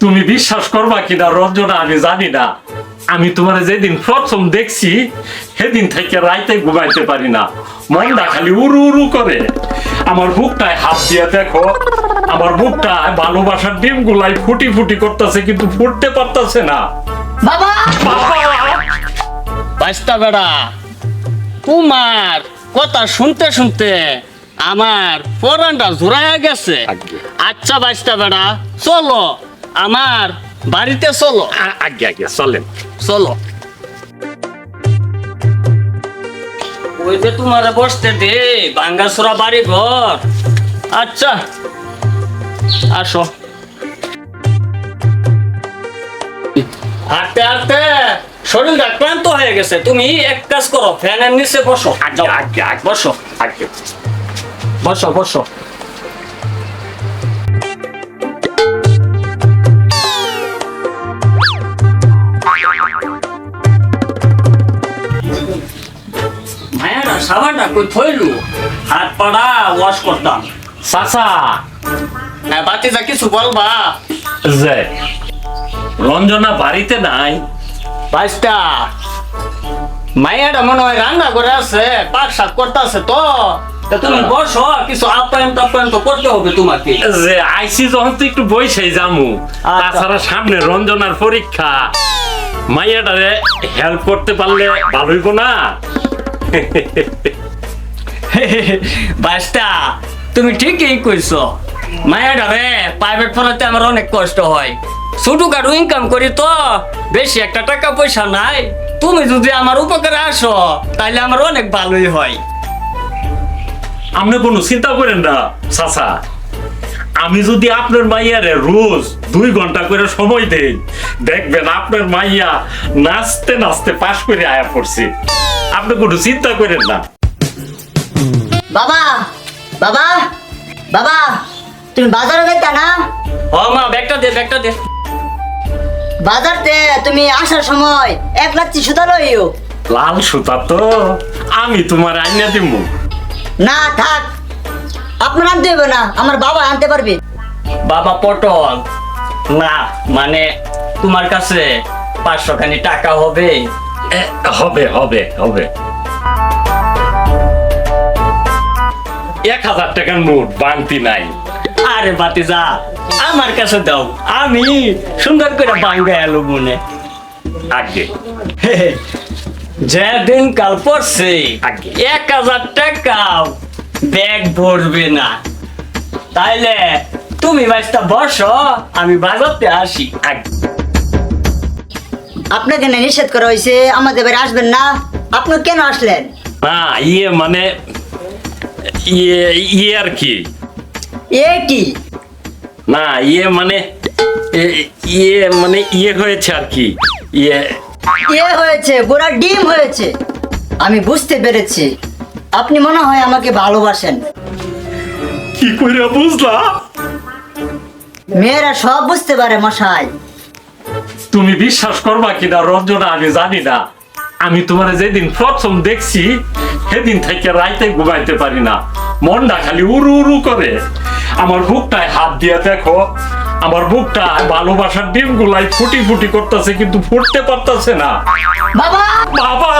তুমি বিশ্বাস করবা কিনা রঞ্জনা আমি জানি না। আমি তোমার যেদিন প্রথম দেখছি সেদিন থেকে রাইতে ঘুমাইতে পারি না। মনটা খালি উরু উরু করে। আমার বুকটায় হাত দিয়ে দেখো আমার বুকটায় ভালোবাসার ডিম গুলাই ফুটি ফুটি করতেছে কিন্তু ফুটতে পারতেছে না। বাবা! বাবা! বেড়া তোমার কথা শুনতে শুনতে আমার পরানটা জোড়ায় গেছে। আচ্ছা বাইস্তা বেড়া চলো। আমার বাড়িতে চলো। আ- আগে আগে চলেন। চলো। ওই যে তোমার বসতে দে বাড়ি ঘর আচ্ছা আসো। হাঁটতে হাঁটতে শরীরটা ক্লান্ত হয়ে গেছে। তুমি এক কাজ করো ফ্যানের নিচে বসো। বসো। আগে। বসো বসো। মায়েরা সাবানটা কই থইলু? হাত পাড়া ওয়াশ করতাম। চাচা। হ্যাঁ বাতি যা কিছু বলবা। যে। রঞ্জনা বাড়িতে নাই। বাইশটা। মায়েরা মনে হয় রান্না করে আছে পাক শাক করতে আছে তো। তা তুমি বসো কিছু আপ্যায়ন টাপ্যায়ন তো করতে হবে তোমাকে। যে আইসি যখন তো একটু বইসাই জামু আচ্ছা। তাছাড়া সামনে রঞ্জনার পরীক্ষা। মাইয়াটারে হেল্প করতে পারলে ভালো হইব না। বাইশটা তুমি ঠিকই কইছো। মায়েরা রে প্রাইভেট পড়াতে আমার অনেক কষ্ট হয়। ছোটখাটো ইনকাম করি তো বেশি একটা টাকা পয়সা নাই। তুমি যদি আমার উপকারে আসো তাহলে আমার অনেক ভালোই হয়। আপনি কোনো চিন্তা করেন না চাচা। আমি যদি আপনার মাইয়ারে রোজ দুই ঘণ্টা করে সময় দেই দেখবেন আপনার মাইয়া নাচতে নাচতে পাশ করে আয়া পড়ছে। আপনি কোনো চিন্তা করেন না। বাবা বাবা বাবা তুমি বাজারে যাইতা না? ও মা ব্যাগটা দে ব্যাগটা দে। বাজারতে তুমি আসার সময় এক লাচ্ছি সুতা লইও। লাল সুতা তো আমি তোমার আইনা দিব না থাক। আপনার আনতে হবে না আমার বাবা আনতে পারবে। বাবা পটল। না মানে তোমার কাছে পাঁচশো খানি টাকা হবে। এ, হবে হবে হবে। এক হাজার টাকার নোট বাংতি নাই। আরে বাতিজা আমার কাছে দাও। আমি সুন্দর করে বাঙ্গা এলো মনে আগে। যে দিন কাল পড়ছে এক হাজার টাকা ব্যাগ ভরবে না। তাইলে তুমি বাইসটা বসো আমি বাজারতে আসি। আপনাকে না নিষেধ করা হয়েছে আমাদের বাড়ি আসবেন না। আপনি কেন আসলেন? না ইয়ে মানে ইয়ে ইয়ে আর কি? এ কি? না ইয়ে মানে ইয়ে মানে ইয়ে হয়েছে আর কি। ইয়ে এ হয়েছে গোড়া ডিম হয়েছে। আমি বুঝতে পেরেছি। আপনি মনে হয় আমাকে ভালোবাসেন। কি করে বুঝলা? মেয়েরা সব বুঝতে পারে মশাই। তুমি বিশ্বাস করবা কিনা রঞ্জনা আমি জানি না। আমি তোমার যেদিন প্রথম দেখছি সেদিন থেকে রাইতে ঘুমাইতে পারি না। মনটা খালি উরু উরু করে। আমার বুকটায় হাত দিয়ে দেখো আমার বুকটা ভালোবাসার ডিম গুলাই ফুটি ফুটি করতেছে কিন্তু ফুটতে পারতেছে না। বাবা! বাবা!